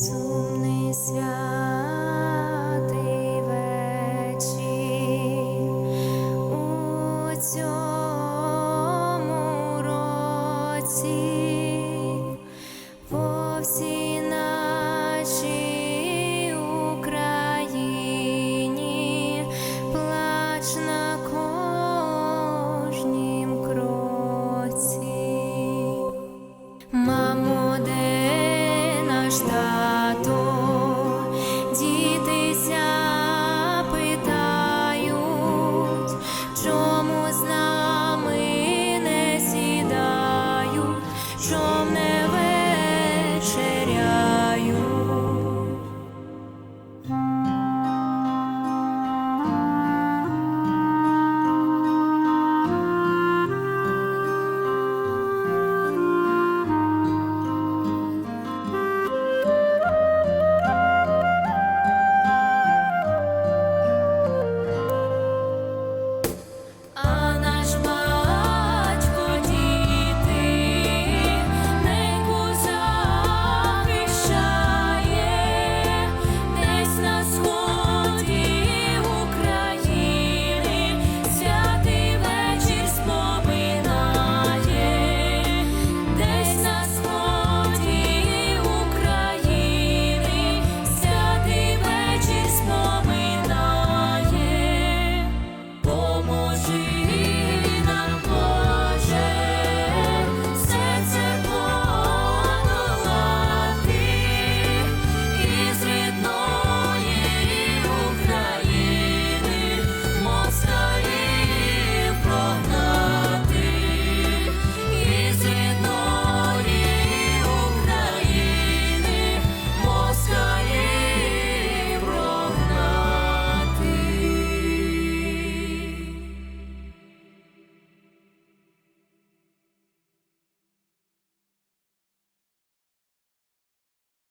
Сумний святий у цьому році по всій Україні плач кожнім кроці. Мамо, де наш toi.